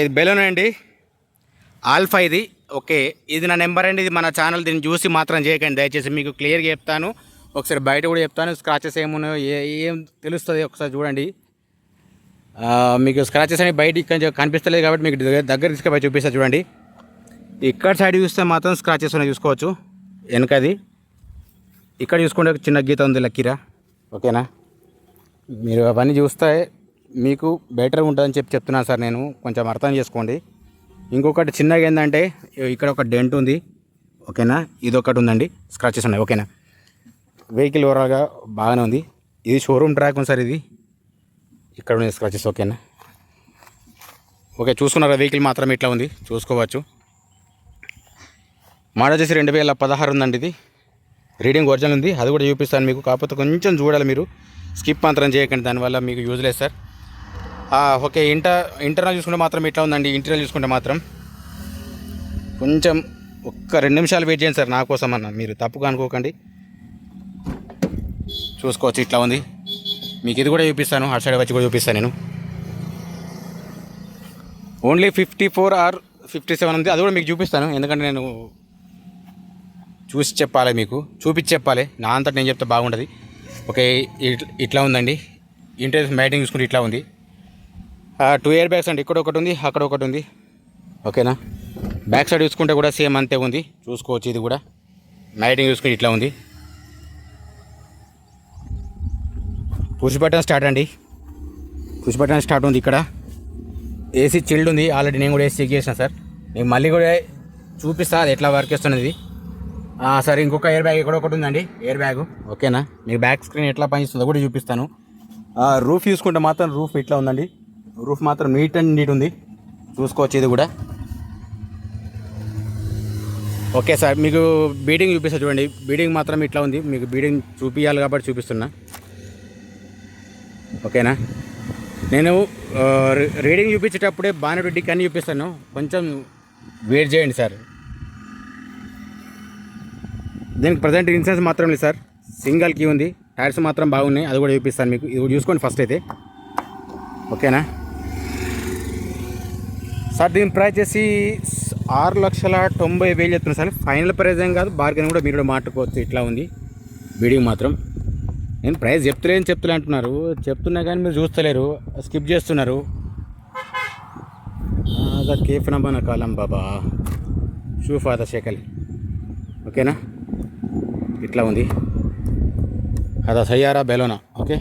ఇది బెలూన్ అండి. ఆల్ఫా ఇది. ఓకే ఇది నా నెంబర్ అండి. ఇది మన ఛానల్ దీన్ని చూసి మాత్రం చేయకండి. దయచేసి మీకు క్లియర్గా చెప్తాను. ఒకసారి బయట కూడా చెప్తాను. స్క్రాచెస్ ఏమున్నాయో ఏం తెలుస్తుంది ఒకసారి చూడండి. మీకు స్క్రాచెస్ అనేవి బయట ఇక్కడ కనిపిస్తలేదు కాబట్టి మీకు దగ్గర దగ్గర తీసుకుపోయి చూపిస్తా చూడండి. ఇక్కడ సైడ్ చూస్తే మాత్రం స్క్రాచెస్ ఉన్నాయి చూసుకోవచ్చు. వెనకది. ఇక్కడ చూసుకుంటే ఒక చిన్న గీత ఉంది లక్కీరా. ఓకేనా? మీరు అవన్నీ చూస్తే మీకు బెటర్ ఉంటుందని చెప్పి చెప్తున్నాను సార్ నేను. కొంచెం అర్థం చేసుకోండి. ఇంకొకటి చిన్నగా ఏంటంటే ఇక్కడ ఒక డెంట్ ఉంది. ఓకేనా? ఇది ఒకటి ఉందండి. స్క్రాచెస్ ఉన్నాయి. ఓకేనా? వెహికల్ ఓవరాల్గా బాగానే ఉంది. ఇది షోరూమ్ ట్రాక్ ఉంది సార్ ఇది. ఇక్కడ ఉంది స్క్రాచెస్ ఓకేనా? ఓకే చూసుకున్నారా? వెహికల్ మాత్రం ఇట్లా ఉంది. చూసుకోవచ్చు. మోడల్ వచ్చేసి రెండు వేల పదహారు ఉందండి ఇది. రీడింగ్ ఒరిజినల్ ఉంది. అది కూడా చూపిస్తాను మీకు. కాకపోతే కొంచెం చూడాలి మీరు. స్కిప్ మాత్రం చేయకండి. దానివల్ల మీకు యూజ్ లేదు సార్. ఓకే ఇంటర్ ఇంటర్నల్ చూసుకుంటే మాత్రం ఇట్లా ఉందండి. ఇంటర్నల్ చూసుకుంటే మాత్రం కొంచెం ఒక్క రెండు నిమిషాలు వెయిట్ చేయండి సార్ నా కోసం అన్న. మీరు తప్పుగా అనుకోకండి. చూసుకోవచ్చు ఇట్లా ఉంది. మీకు ఇది కూడా చూపిస్తాను అటు సైడ్ వచ్చి కూడా చూపిస్తాను నేను. Only fifty four or fifty seven ఉంది. అది కూడా మీకు చూపిస్తాను. ఎందుకంటే నేను చూసి చెప్పాలి మీకు. చూపించి చెప్పాలి. నా అంతటా నేను చెప్తే బాగుంటుంది ఓకే ఇట్- ఇట్లా ఉందండి. ఇంటర్ మ్యాటింగ్ చూసుకుంటే ఇట్లా ఉంది. టూ ఇయర్ బ్యాగ్స్ అండి. ఇక్కడ ఒకటి ఉంది అక్కడ ఒకటి ఉంది. ఓకేనా? బ్యాక్ సైడ్ చూసుకుంటే కూడా సేమ్ అంతే ఉంది. చూసుకోవచ్చు ఇది కూడా. నైటింగ్ చూసుకుంటే ఇట్లా ఉంది. పుష్ బటన్ స్టార్ట్ అండి. పుష్ బటన్ స్టార్ట్ ఉంది ఇక్కడ. ఏసీ చిల్డ్ ఉంది. ఆల్రెడీ నేను కూడా ఏసీ చెక్ చేసిన సార్. నేను మళ్ళీ కూడా చూపిస్తా అది ఎట్లా వర్క్ చేస్తున్నది. సార్ ఇంకొక ఎయిర్ బ్యాగ్ ఇక్కడ ఒకటి ఉందండి. ఎయిర్ బ్యాగ్ ఓకేనా? మీకు బ్యాక్ స్క్రీన్ ఎట్లా పనిచేస్తుందో కూడా చూపిస్తాను. రూఫ్ చూసుకుంటే మాత్రం రూఫ్ ఇట్లా ఉందండి. రూఫ్ మాత్రం నీట్ అండ్ నీట్ ఉంది. చూసుకోవచ్చు ఇది కూడా. ఓకే సార్ మీకు బీడింగ్ చూపిస్తా చూడండి. బీడింగ్ మాత్రం ఇట్లా ఉంది. మీకు బీడింగ్ చూపించాలి కాబట్టి చూపిస్తున్నా. ఓకేనా? నేను రీడింగ్ చూపించేటప్పుడే బాగా డిక్ చూపిస్తాను. కొంచెం వెయిట్ చేయండి సార్. దీనికి ప్రజెంట్ ఇన్సూరెన్స్ మాత్రం లేదు సార్. సింగల్ కీ ఉంది. టైర్స్ మాత్రం బాగున్నాయి. అది కూడా చూపిస్తాను మీకు. ఇది చూసుకోండి ఫస్ట్ అయితే. ఓకేనా? సార్ దీని ప్రైస్ చేసి ఆరు లక్షల తొంభై వేలు చెప్తున్నా సార్. ఫైనల్ ప్రైస్ ఏం కాదు బార్గెన్ కూడా మీరు కూడా మాట్లాడుకోవచ్చు ఇట్లా ఉంది. బిడింగ్ మాత్రం. నేను ప్రైస్ చెప్తలేని చెప్తలే అంటున్నారు. చెప్తున్నా కానీ మీరు చూస్తలేరు. స్కిప్ చేస్తున్నారు. కేఫ్ నంబర్ కాలం బాబా. షూ ఫాదర్ షేకల్ ఓకేనా ఇట్లా ఉంది. అదా సయ్యారా బెలోనా? ఓకే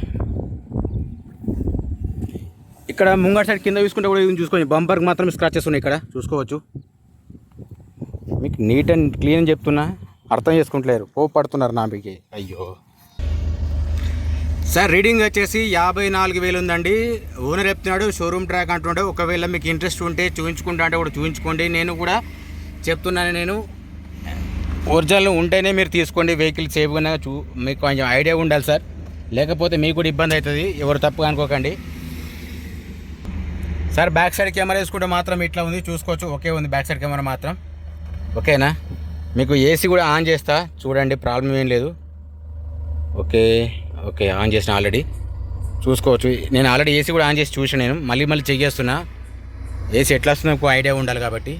ఇక్కడ ముంగట సైడ్ కింద చూసుకుంటే కూడా ఇది చూసుకోండి. బంపర్కి మాత్రం స్క్రాచెస్ ఉన్నాయి ఇక్కడ. చూసుకోవచ్చు. మీకు నీట్ అండ్ క్లీన్ అని చెప్తున్నా. అర్థం చేసుకుంటలేరు. కోపడుతున్నారు నా మీకు అయ్యో. సార్ రీడింగ్ వచ్చేసి యాభై నాలుగు వేలు ఉందండి. ఓనర్ చెప్తున్నాడు షోరూమ్ ట్రాక్ అంటుండే. ఒకవేళ మీకు ఇంట్రెస్ట్ ఉంటే చూపించుకుంటా అంటే కూడా చూపించుకోండి నేను కూడా చెప్తున్నాను నేను. ఒరిజినల్ ఉంటేనే మీరు తీసుకోండి. వెహికల్ సేఫ్గా చూ మీకు కొంచెం ఐడియా ఉండాలి సార్. లేకపోతే మీకు కూడా ఇబ్బంది అవుతుంది. ఎవరు తప్పు అనుకోకండి. సార్ బ్యాక్ సైడ్ కెమెరా వేసుకుంటే మాత్రం ఇట్లా ఉంది. చూసుకోవచ్చు. ఓకే ఉంది బ్యాక్ సైడ్ కెమెరా మాత్రం. ఓకేనా? మీకు ఏసీ కూడా ఆన్ చేస్తా. చూడండి ప్రాబ్లం ఏం లేదు. ఓకే ఓకే ఆన్ చేసిన ఆల్రెడీ చూసుకోవచ్చు. నేను ఆల్రెడీ ఏసీ కూడా ఆన్ చేసి చూసాను నేను. మళ్ళీ మళ్ళీ చెక్ చేస్తున్నా. ఏసీ ఎట్లా వస్తుందో ఒక ఐడియా ఉండాలి కాబట్టి.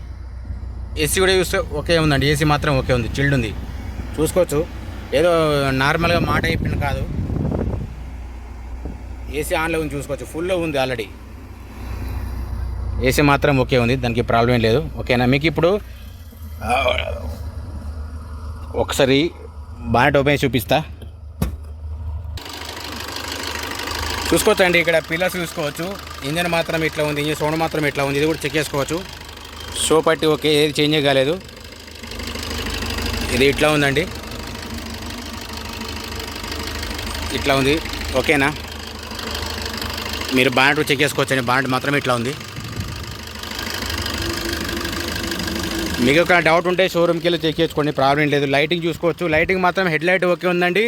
ఏసీ కూడా చూస్తే ఓకే ఉందండి. ఏసీ మాత్రం ఓకే ఉంది. చిల్డ్ ఉంది. చూసుకోవచ్చు. ఏదో నార్మల్గా మాట అయిపోయిన కాదు. ఏసీ ఆన్లో ఉంది చూసుకోవచ్చు. ఫుల్లో ఉంది ఆల్రెడీ ఏసీ మాత్రం ఓకే ఉంది దానికి ప్రాబ్లం లేదు. ఓకేనా? మీకు ఇప్పుడు ఒకసారి బానెట్ ఓపెన్ చూపిస్తా. చూసుకోవచ్చండి ఇక్కడ పిల్లర్స్ చూసుకోవచ్చు. ఇంజన్ మాత్రం ఇట్లా ఉంది ఇంజన్ సౌండ్ మాత్రం ఇట్లా ఉంది ఇది కూడా చెక్ చేసుకోవచ్చు. షో పట్టి ఓకే ఏది చేంజ్ కాలేదు. ఇది ఇట్లా ఉందండి. ఇట్లా ఉంది ఓకేనా? మీరు బాండ్ చెక్ చేసుకోవచ్చండి బాండ్ మాత్రం ఇట్లా ఉంది. మీకు ఒక డౌట్ ఉంటే షోరూమ్కి వెళ్ళి చెక్ చేసుకోండి ప్రాబ్లం లేదు. లైటింగ్ చూసుకోవచ్చు. లైటింగ్ మాత్రం హెడ్ లైట్ ఓకే ఉందండి.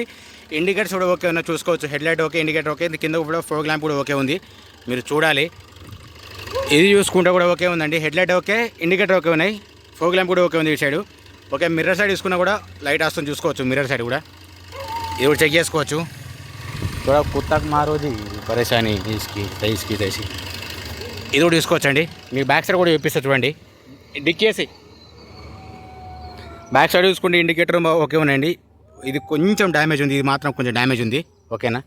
ఇండికేటర్స్ కూడా ఓకే ఉన్నా చూసుకోవచ్చు. Head light okay indicator okay కింద కూడా ఫోర్ ల్యాంప్ కూడా ఓకే ఉంది. మీరు చూడాలి. ఇది చూసుకుంటే కూడా ఓకే ఉందండి. Head light okay indicator okay ఉన్నాయి. ఫోర్ ల్యాంప్ కూడా ఓకే ఉంది ఈ సైడ్ ఓకే మిర్రర్ సైడ్ చూసుకున్నా కూడా లైట్ వస్తుంది చూసుకోవచ్చు మిర్రర్ సైడ్ కూడా. ఇది కూడా చెక్ చేసుకోవచ్చు. ఇక్కడ కుత్తాకు మారోది పరేషాని తీసుకి తీసుకి తీసి ఇది కూడా చూసుకోవచ్చండి. మీకు బ్యాక్ సైడ్ కూడా చూపిస్తా చూడండి. డిక్కేసి బ్యాక్ సైడ్ చూసుకుంటే ఇండికేటర్ ఓకే ఉన్నాయండి. ఇది కొంచెం డ్యామేజ్ ఉంది ఇది మాత్రం కొంచెం డ్యామేజ్ ఉంది. ఓకేనా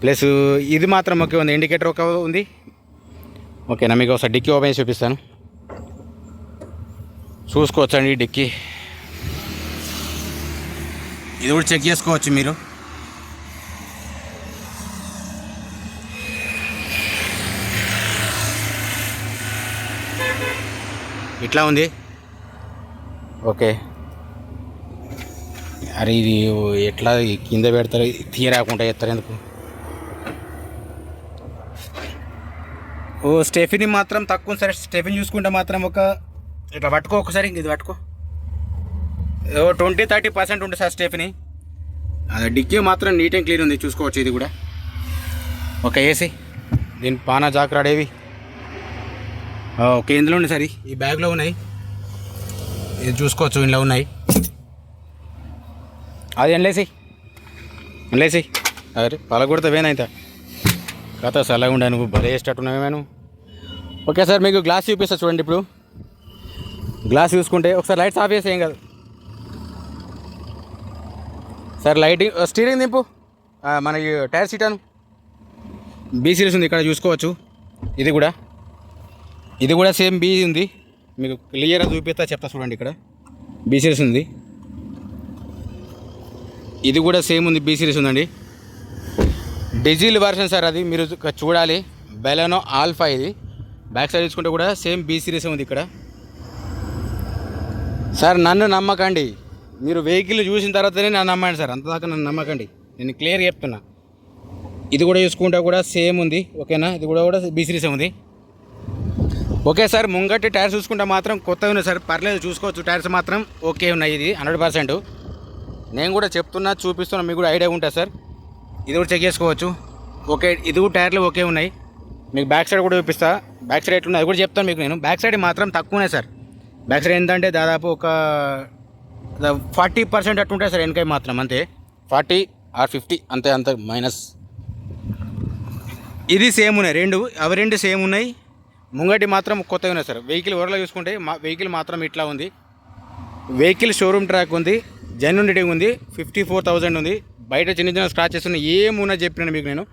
ప్లస్ ఇది మాత్రం ఓకే ఉంది ఇండికేటర్ ఒక ఉంది. ఓకేనా మీకు ఒకసారి డిక్కీ ఓపెన్ చూపిస్తాను. చూసుకోవచ్చండి డిక్కీ. ఇది కూడా చెక్ చేసుకోవచ్చు మీరు. ఇట్లా ఉంది. ఓకే. అరే ఇది ఎట్లా కింద పెడతారు? తీయరాకుండా ఎత్తారు ఎందుకు? ఓ స్టెఫిని మాత్రం తక్కువ సరే స్టెఫిన్ చూసుకుంటే మాత్రం ఒక ఇట్లా పట్టుకో ఒకసారి ఇది పట్టుకో. ఓ ట్వంటీ థర్టీ పర్సెంట్ ఉంటుంది సార్ స్టెఫిని. అది డిక్కీ మాత్రం నీట్ అండ్ క్లీన్ ఉంది చూసుకోవచ్చు ఇది కూడా. ఒక ఏసీ. దీని పానా జాక్రాడేవి ఓకే ఇందులో ఉన్నాయి సార్ ఈ బ్యాగ్లో ఉన్నాయి. ఇది చూసుకోవచ్చు ఇందులో ఉన్నాయి. అది ఎండ్లేసి ఎండ్లేసి అరే పలగొడితే వేనైతే కథ సలగా ఉండే నువ్వు భలే వేసేటట్టున్నావే నేను ఓకే సార్ మీకు గ్లాస్ చూపిస్తా చూడండి ఇప్పుడు. గ్లాస్ చూసుకుంటే ఒకసారి లైట్స్ ఆఫ్ చేసి ఏం కాదు. సార్ లైటింగ్ స్టీరింగ్ దింపు. మనకి టైర్ సీట్ అను. బీ సిరీస్ ఉంది ఇక్కడ చూసుకోవచ్చు. ఇది కూడా. ఇది కూడా సేమ్ బీ ఉంది. మీకు క్లియర్గా చూపిస్తా చెప్తా చూడండి ఇక్కడ. బీ సిరీస్ ఉంది. ఇది కూడా సేమ్ ఉంది బీ సిరీస్ ఉందండి. డీజిల్ వర్షన్ సార్ అది మీరు చూడాలి. బెలనో ఆల్ఫా ఇది. బ్యాక్ సైడ్ చూసుకుంటే కూడా సేమ్ బీ సిరీస్ ఉంది ఇక్కడ. సార్ నన్ను నమ్మకండి. మీరు వెహికల్ చూసిన తర్వాతనే నన్ను నమ్మండి సార్. అంతదాకా నన్ను నమ్మకండి. నేను క్లియర్ చెప్తున్నా. ఇది కూడా చూసుకుంటే కూడా సేమ్ ఉంది. ఓకేనా? ఇది కూడా కూడా బీ సిరీస్ ఉంది. ఓకే సార్ ముంగటి టైర్స్ చూసుకుంటే మాత్రం కొత్తగా ఉన్నాయి సార్. పర్లేదు చూసుకోవచ్చు. టైర్స్ మాత్రం ఓకే ఉన్నాయి ఇది హండ్రెడ్ పర్సెంట్. నేను కూడా చెప్తున్నా చూపిస్తున్నా మీకు కూడా ఐడియా ఉంటుంది సార్. ఇది కూడా చెక్ చేసుకోవచ్చు. ఓకే ఇది కూడా టైర్లు ఓకే ఉన్నాయి. మీకు బ్యాక్ సైడ్ కూడా చూపిస్తా. బ్యాక్ సైడ్ ఎట్లున్నాయి అది కూడా చెప్తాను మీకు నేను. బ్యాక్ సైడ్ మాత్రం తక్కువనే సార్. బ్యాక్ సైడ్ ఏంటంటే దాదాపు ఒక ఫార్టీ పర్సెంట్ అట్టుంటాయి సార్ వెనకాయ మాత్రం అంతే. ఫార్టీ ఆర్ ఫిఫ్టీ అంతే అంత మైనస్. ఇది సేమ్ ఉన్నాయి రెండు అవి రెండు సేమ్ ఉన్నాయి. ముంగటి మాత్రం కొత్తగా ఉన్నాయి సార్. వెహికల్ ఓవర్లో చూసుకుంటే మా వెహికల్ మాత్రం ఇట్లా ఉంది. వెహికల్ షోరూమ్ ట్రాక్ ఉంది జెన్యున్ రేటింగ్ ఉంది ఫిఫ్టీ ఫోర్ థౌజండ్ ఉంది. బయట చిన్న చిన్న స్క్రాచెస్ ఉన్నాయి. ఏమున్నా చెప్పినాను మీకు నేను.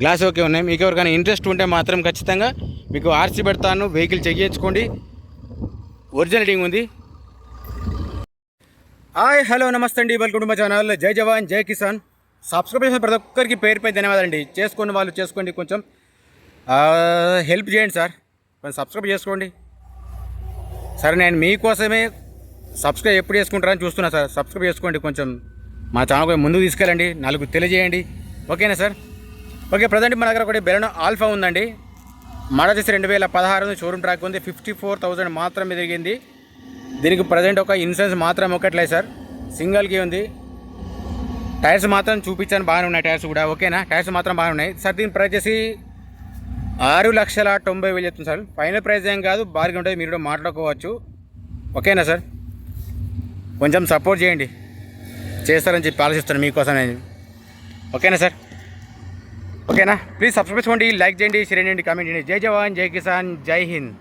గ్లాస్ ఓకే ఉన్నాయి. మీకు ఎవరికైనా ఇంట్రెస్ట్ ఉంటే మాత్రం ఖచ్చితంగా మీకు ఆర్సీ పెడతాను. వెహికల్ చెక్ చేయించుకోండి. ఒరిజినల్ రేటింగ్ ఉంది. హాయ్ హలో నమస్తే అండి. వెల్కమ్ టు మై ఛానల్ జై జవాన్ జై కిసాన్. సబ్స్క్రైబ్ చేసిన ప్రతి ఒక్కరికి పేరుపై ధన్యవాదాలండి. చేసుకున్న వాళ్ళు చేసుకోండి కొంచెం. Uh, హెల్ప్ చేయండి సార్. కొంచెం సబ్స్క్రైబ్ చేసుకోండి. సరే నేను మీకోసమే సబ్స్క్రైబ్ ఎప్పుడు చేసుకుంటారని చూస్తున్నా సార్. సబ్స్క్రైబ్ చేసుకోండి కొంచెం. మా ఛానల్ కొంచెం ముందుకు తీసుకెళ్ళండి. నలుగురు తెలియజేయండి. ఓకేనా సార్? ఓకే ప్రజెంట్ మన దగ్గర ఒకటి బెలనో ఆల్ఫా ఉందండి. మడతీసి వచ్చేసి రెండు వేల పదహారు షోరూమ్ ట్రాక్ ఉంది. ఫిఫ్టీ ఫోర్ థౌజండ్ మాత్రమే తిరిగింది. దీనికి ప్రజెంట్ ఒక ఇన్సూరెన్స్ మాత్రం ఒకట్లేదు సార్. సింగిల్కి ఉంది. టైర్స్ మాత్రం చూపించాను బాగానే ఉన్నాయి. టైర్స్ కూడా. ఓకేనా? టైర్స్ మాత్రం బాగానే ఉన్నాయి. సార్ దీని ప్రైస్ చేసి ఆరు లక్షల తొంభై వేలు చెప్తుంది సార్. ఫైనల్ ప్రైస్ ఏం కాదు బార్గెన్ ఉంటుంది మీరు కూడా మాట్లాడుకోవచ్చు. ఓకేనా సార్? కొంచెం సపోర్ట్ చేయండి. చేస్తారని చెప్పి ఆలోచిస్తాను మీకోసం నేను ఓకేనా సార్? ఓకేనా? ప్లీజ్ సబ్స్క్రైబ్ చేసుకోండి లైక్ చేయండి షేర్ చేయండి కామెంట్ చేయండి. జై జవాన్ జై కిసాన్ జై హింద్.